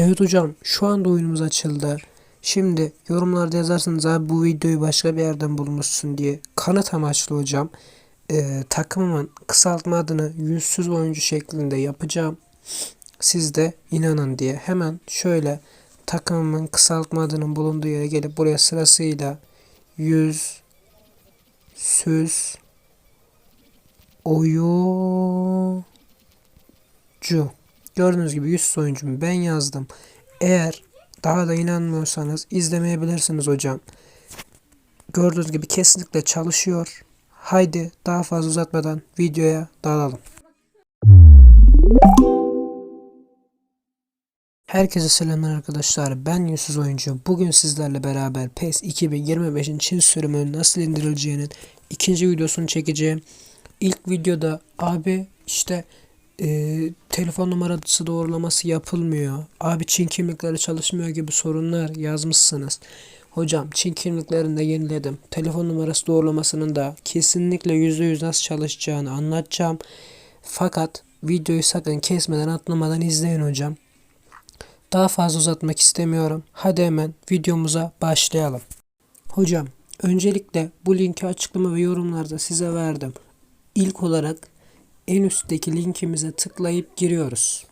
Evet hocam şu anda oyunumuz açıldı. Şimdi yorumlarda yazarsınız abi bu videoyu başka bir yerden bulmuşsun diye. Kanıt amaçlı hocam. Ee, takımımın kısaltma adını yüzsüz oyuncu şeklinde yapacağım. Siz de inanın diye. Hemen şöyle takımımın kısaltma adının bulunduğu yere gelip buraya sırasıyla yüzsüz oyuncu. Gördüğünüz gibi yüzsüz oyuncumu ben yazdım. Eğer daha da inanmıyorsanız izlemeyebilirsiniz hocam. Gördüğünüz gibi kesinlikle çalışıyor. Haydi daha fazla uzatmadan videoya dalalım. Herkese selamlar arkadaşlar. Ben Yüzsüz Oyuncu. Bugün sizlerle beraber PES 2025'in Çin sürümünün nasıl indirileceğinin ikinci videosunu çekeceğim. İlk videoda abi işte e, telefon numarası doğrulaması yapılmıyor. Abi Çin kimlikleri çalışmıyor gibi sorunlar yazmışsınız. Hocam Çin kimliklerini de yeniledim. Telefon numarası doğrulamasının da kesinlikle %100 nasıl çalışacağını anlatacağım. Fakat videoyu sakın kesmeden atlamadan izleyin hocam. Daha fazla uzatmak istemiyorum. Hadi hemen videomuza başlayalım. Hocam öncelikle bu linki açıklama ve yorumlarda size verdim. İlk olarak en üstteki linkimize tıklayıp giriyoruz.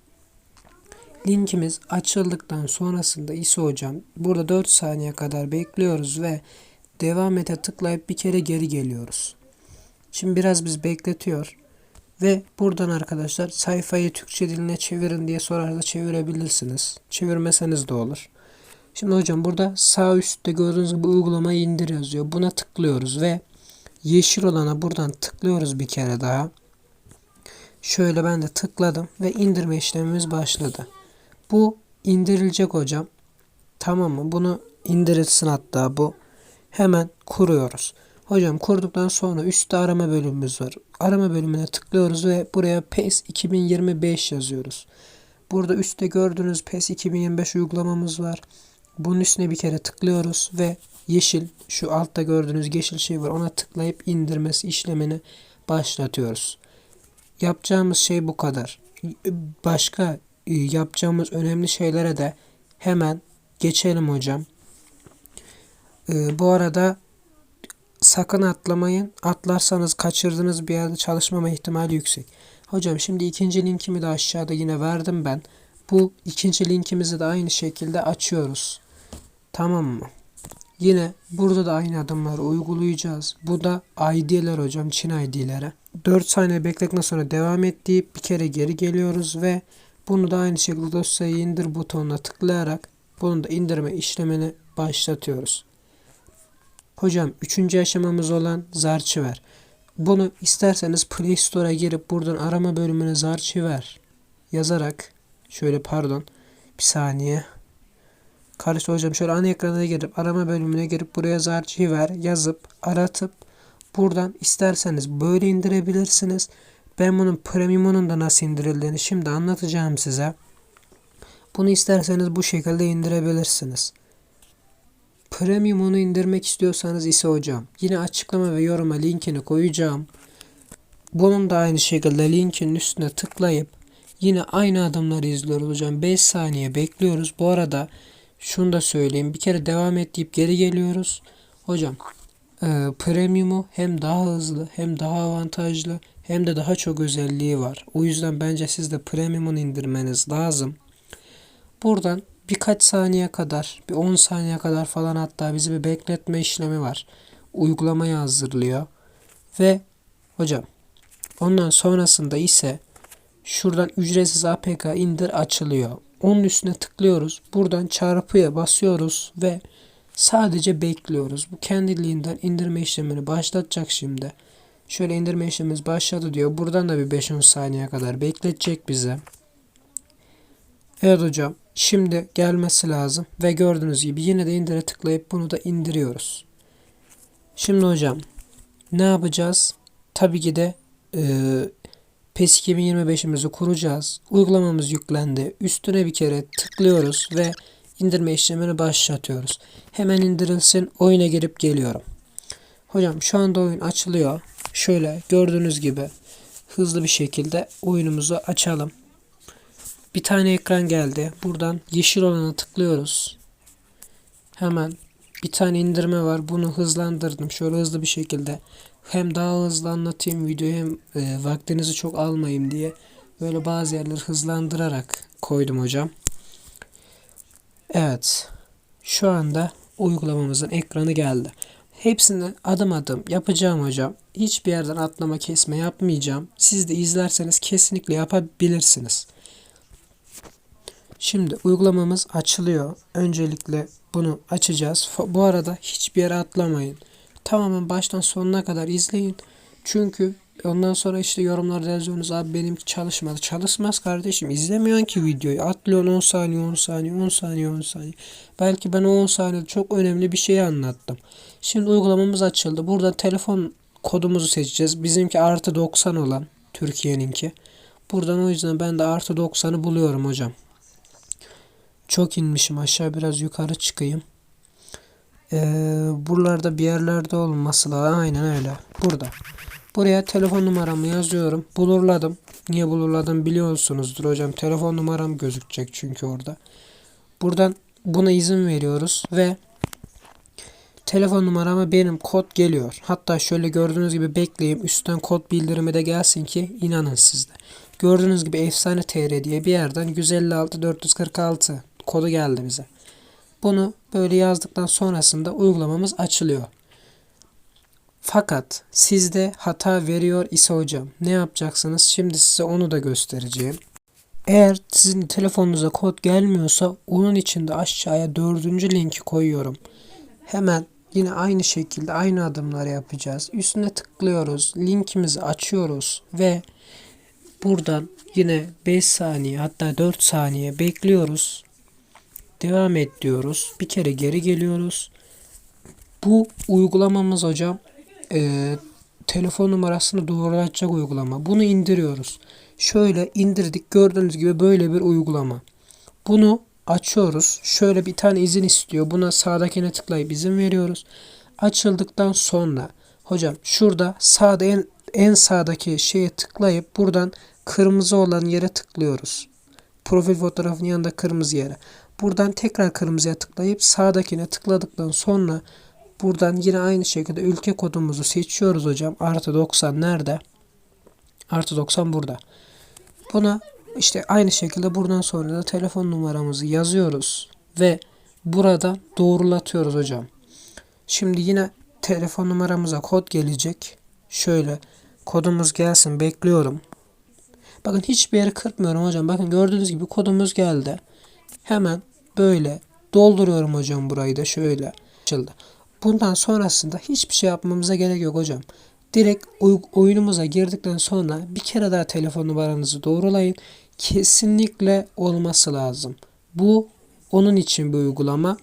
Linkimiz açıldıktan sonrasında ise hocam burada 4 saniye kadar bekliyoruz ve devam ete tıklayıp bir kere geri geliyoruz. Şimdi biraz biz bekletiyor. Ve buradan arkadaşlar sayfayı Türkçe diline çevirin diye sorarsa çevirebilirsiniz. Çevirmeseniz de olur. Şimdi hocam burada sağ üstte gördüğünüz gibi uygulamayı indir yazıyor. Buna tıklıyoruz ve yeşil olana buradan tıklıyoruz bir kere daha. Şöyle ben de tıkladım ve indirme işlemimiz başladı. Bu indirilecek hocam. Tamam mı? Bunu indirilsin hatta bu. Hemen kuruyoruz. Hocam kurduktan sonra üstte arama bölümümüz var. Arama bölümüne tıklıyoruz ve buraya PES 2025 yazıyoruz. Burada üstte gördüğünüz PES 2025 uygulamamız var. Bunun üstüne bir kere tıklıyoruz ve yeşil şu altta gördüğünüz yeşil şey var. Ona tıklayıp indirmesi işlemini başlatıyoruz. Yapacağımız şey bu kadar. Başka e, yapacağımız önemli şeylere de hemen geçelim hocam. Ee, bu arada sakın atlamayın. Atlarsanız kaçırdığınız bir yerde çalışmama ihtimali yüksek. Hocam şimdi ikinci linkimi de aşağıda yine verdim ben. Bu ikinci linkimizi de aynı şekilde açıyoruz. Tamam mı? Yine burada da aynı adımları uygulayacağız. Bu da ID'ler hocam Çin ID'lere. 4 saniye bekledikten sonra devam et bir kere geri geliyoruz ve bunu da aynı şekilde dosyayı indir butonuna tıklayarak bunun da indirme işlemini başlatıyoruz. Hocam üçüncü aşamamız olan Zarchiver. Bunu isterseniz Play Store'a girip buradan arama bölümüne Zarchiver yazarak şöyle pardon bir saniye karıştı hocam şöyle ana ekranına girip arama bölümüne girip buraya Zarchiver yazıp aratıp buradan isterseniz böyle indirebilirsiniz. Ben bunun premiumunun da nasıl indirildiğini şimdi anlatacağım size. Bunu isterseniz bu şekilde indirebilirsiniz. Premium'unu indirmek istiyorsanız ise hocam yine açıklama ve yoruma linkini koyacağım. Bunun da aynı şekilde linkin üstüne tıklayıp yine aynı adımları izliyoruz hocam. 5 saniye bekliyoruz. Bu arada şunu da söyleyeyim. Bir kere devam et deyip geri geliyoruz. Hocam e, premium'u hem daha hızlı hem daha avantajlı hem de daha çok özelliği var. O yüzden bence siz de premium'unu indirmeniz lazım. Buradan birkaç saniye kadar, bir 10 saniye kadar falan hatta bizi bir bekletme işlemi var. Uygulamayı hazırlıyor. Ve hocam ondan sonrasında ise şuradan ücretsiz APK indir açılıyor. Onun üstüne tıklıyoruz. Buradan çarpıya basıyoruz ve sadece bekliyoruz. Bu kendiliğinden indirme işlemini başlatacak şimdi. Şöyle indirme işlemimiz başladı diyor. Buradan da bir 5-10 saniye kadar bekletecek bize. Evet hocam. Şimdi gelmesi lazım. Ve gördüğünüz gibi yine de indire tıklayıp bunu da indiriyoruz. Şimdi hocam ne yapacağız? Tabii ki de e, PES 2025'imizi kuracağız. Uygulamamız yüklendi. Üstüne bir kere tıklıyoruz ve indirme işlemini başlatıyoruz. Hemen indirilsin. Oyuna girip geliyorum. Hocam şu anda oyun açılıyor. Şöyle gördüğünüz gibi hızlı bir şekilde oyunumuzu açalım. bir tane ekran geldi. Buradan yeşil olana tıklıyoruz. Hemen bir tane indirme var. Bunu hızlandırdım. Şöyle hızlı bir şekilde. Hem daha hızlı anlatayım videoyu hem e, vaktinizi çok almayayım diye. Böyle bazı yerleri hızlandırarak koydum hocam. Evet. Şu anda uygulamamızın ekranı geldi. Hepsini adım adım yapacağım hocam. Hiçbir yerden atlama kesme yapmayacağım. Siz de izlerseniz kesinlikle yapabilirsiniz. Şimdi uygulamamız açılıyor. Öncelikle bunu açacağız. Bu arada hiçbir yere atlamayın. Tamamen baştan sonuna kadar izleyin. Çünkü ondan sonra işte yorumlarda yazıyorsunuz abi benimki çalışmadı. Çalışmaz kardeşim. İzlemiyorsun ki videoyu. Atlıyorsun 10 saniye 10 saniye 10 saniye 10 saniye. Belki ben o 10 saniyede çok önemli bir şey anlattım. Şimdi uygulamamız açıldı. Burada telefon kodumuzu seçeceğiz. Bizimki artı 90 olan Türkiye'ninki. Buradan o yüzden ben de artı 90'ı buluyorum hocam. Çok inmişim aşağı biraz yukarı çıkayım. Ee, buralarda bir yerlerde olması lazım. Aynen öyle. Burada. Buraya telefon numaramı yazıyorum. Bulurladım. Niye bulurladım biliyorsunuzdur hocam. Telefon numaram gözükecek çünkü orada. Buradan buna izin veriyoruz ve telefon numarama benim kod geliyor. Hatta şöyle gördüğünüz gibi bekleyeyim. Üstten kod bildirimi de gelsin ki inanın sizde. Gördüğünüz gibi efsane TR diye bir yerden 156 446 kodu geldi bize. Bunu böyle yazdıktan sonrasında uygulamamız açılıyor. Fakat sizde hata veriyor ise hocam ne yapacaksınız? Şimdi size onu da göstereceğim. Eğer sizin telefonunuza kod gelmiyorsa onun için de aşağıya dördüncü linki koyuyorum. Hemen yine aynı şekilde aynı adımları yapacağız. Üstüne tıklıyoruz. Linkimizi açıyoruz ve buradan yine 5 saniye hatta 4 saniye bekliyoruz. Devam et diyoruz. Bir kere geri geliyoruz. Bu uygulamamız hocam e, telefon numarasını doğrulatacak uygulama. Bunu indiriyoruz. Şöyle indirdik. Gördüğünüz gibi böyle bir uygulama. Bunu açıyoruz. Şöyle bir tane izin istiyor. Buna sağdakine tıklayıp izin veriyoruz. Açıldıktan sonra hocam şurada sağda en, en sağdaki şeye tıklayıp buradan kırmızı olan yere tıklıyoruz. Profil fotoğrafının yanında kırmızı yere. Buradan tekrar kırmızıya tıklayıp sağdakine tıkladıktan sonra buradan yine aynı şekilde ülke kodumuzu seçiyoruz hocam. Artı 90 nerede? Artı 90 burada. Buna işte aynı şekilde buradan sonra da telefon numaramızı yazıyoruz ve burada doğrulatıyoruz hocam. Şimdi yine telefon numaramıza kod gelecek. Şöyle kodumuz gelsin bekliyorum. Bakın hiçbir yeri kırpmıyorum hocam. Bakın gördüğünüz gibi kodumuz geldi. Hemen böyle dolduruyorum hocam burayı da şöyle açıldı. Bundan sonrasında hiçbir şey yapmamıza gerek yok hocam. Direkt oyunumuza girdikten sonra bir kere daha telefon numaranızı doğrulayın. Kesinlikle olması lazım. Bu onun için bir uygulama.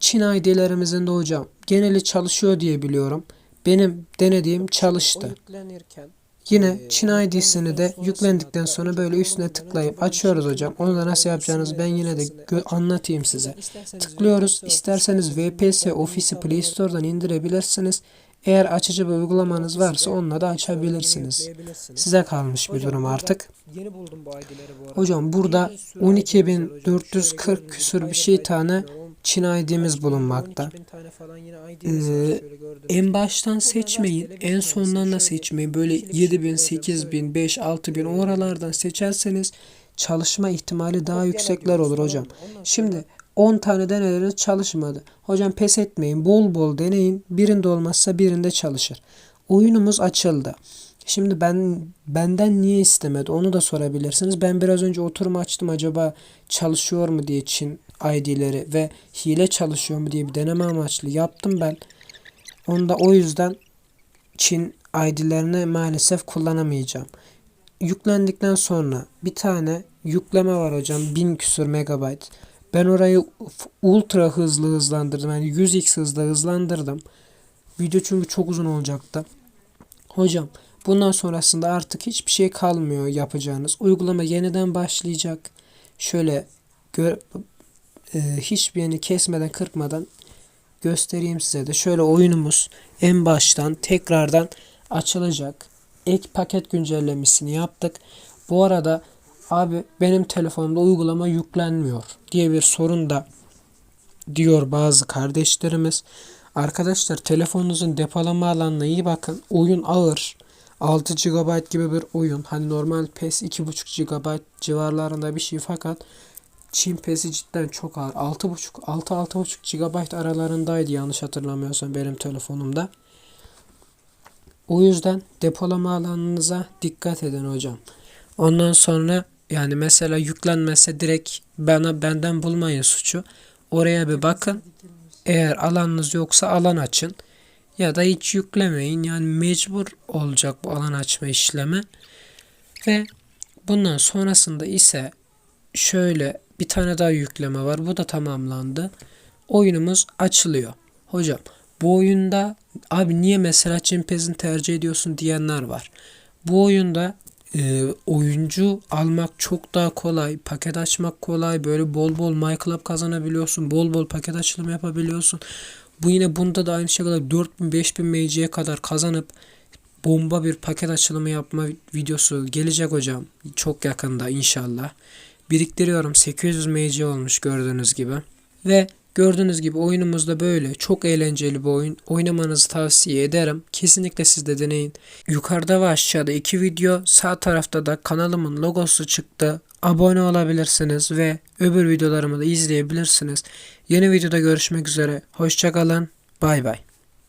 Çin ID'lerimizin de hocam geneli çalışıyor diye biliyorum. Benim denediğim çalıştı. yüklenirken Yine Çin ID'sini de yüklendikten sonra böyle üstüne tıklayıp açıyoruz hocam. Onu da nasıl yapacağınızı ben yine de anlatayım size. Tıklıyoruz. İsterseniz VPS Office'i Play Store'dan indirebilirsiniz. Eğer açıcı bir uygulamanız varsa onunla da açabilirsiniz. Size kalmış bir durum artık. Hocam burada 12.440 küsur bir şey tane Çin ID'miz bulunmakta. 12.000 tane falan yine ID Ee. En baştan seçmeyin, en sondan da seçmeyin. Böyle 7000, 8000, 5, 6000 o oralardan seçerseniz çalışma ihtimali daha yüksekler olur hocam. Şimdi 10 tane deneleriniz çalışmadı. Hocam pes etmeyin, bol bol deneyin. Birinde olmazsa birinde çalışır. Oyunumuz açıldı. Şimdi ben benden niye istemedi onu da sorabilirsiniz. Ben biraz önce oturum açtım acaba çalışıyor mu diye Çin ID'leri ve hile çalışıyor mu diye bir deneme amaçlı yaptım ben. Onu da o yüzden Çin ID'lerini maalesef kullanamayacağım. Yüklendikten sonra bir tane yükleme var hocam 1000 küsur megabayt. Ben orayı ultra hızlı hızlandırdım. Yani 100x hızla hızlandırdım. Video çünkü çok uzun olacaktı. Hocam bundan sonrasında artık hiçbir şey kalmıyor yapacağınız. Uygulama yeniden başlayacak. Şöyle gör, e, hiçbir yerini kesmeden kırpmadan göstereyim size de. Şöyle oyunumuz en baştan tekrardan açılacak. Ek paket güncellemesini yaptık. Bu arada Abi benim telefonumda uygulama yüklenmiyor diye bir sorun da diyor bazı kardeşlerimiz. Arkadaşlar telefonunuzun depolama alanına iyi bakın. Oyun ağır. 6 GB gibi bir oyun. Hani normal PES 2.5 GB civarlarında bir şey fakat Çin PES'i cidden çok ağır. 6.5 6-6.5 GB aralarındaydı yanlış hatırlamıyorsam benim telefonumda. O yüzden depolama alanınıza dikkat edin hocam. Ondan sonra yani mesela yüklenmezse direkt bana benden bulmayın suçu. Oraya bir bakın. Eğer alanınız yoksa alan açın. Ya da hiç yüklemeyin. Yani mecbur olacak bu alan açma işlemi. Ve bundan sonrasında ise şöyle bir tane daha yükleme var. Bu da tamamlandı. Oyunumuz açılıyor. Hocam bu oyunda abi niye mesela Chimpez'in tercih ediyorsun diyenler var. Bu oyunda e, oyuncu almak çok daha kolay. Paket açmak kolay. Böyle bol bol MyClub kazanabiliyorsun. Bol bol paket açılımı yapabiliyorsun. Bu yine bunda da aynı şekilde 4000 5000 MC'ye kadar kazanıp bomba bir paket açılımı yapma videosu gelecek hocam. Çok yakında inşallah. Biriktiriyorum. 800 MC olmuş gördüğünüz gibi. Ve gördüğünüz gibi oyunumuz da böyle. Çok eğlenceli bir oyun. Oynamanızı tavsiye ederim. Kesinlikle siz de deneyin. Yukarıda ve aşağıda iki video. Sağ tarafta da kanalımın logosu çıktı. Abone olabilirsiniz ve öbür videolarımı da izleyebilirsiniz. Yeni videoda görüşmek üzere. Hoşçakalın. Bay bay.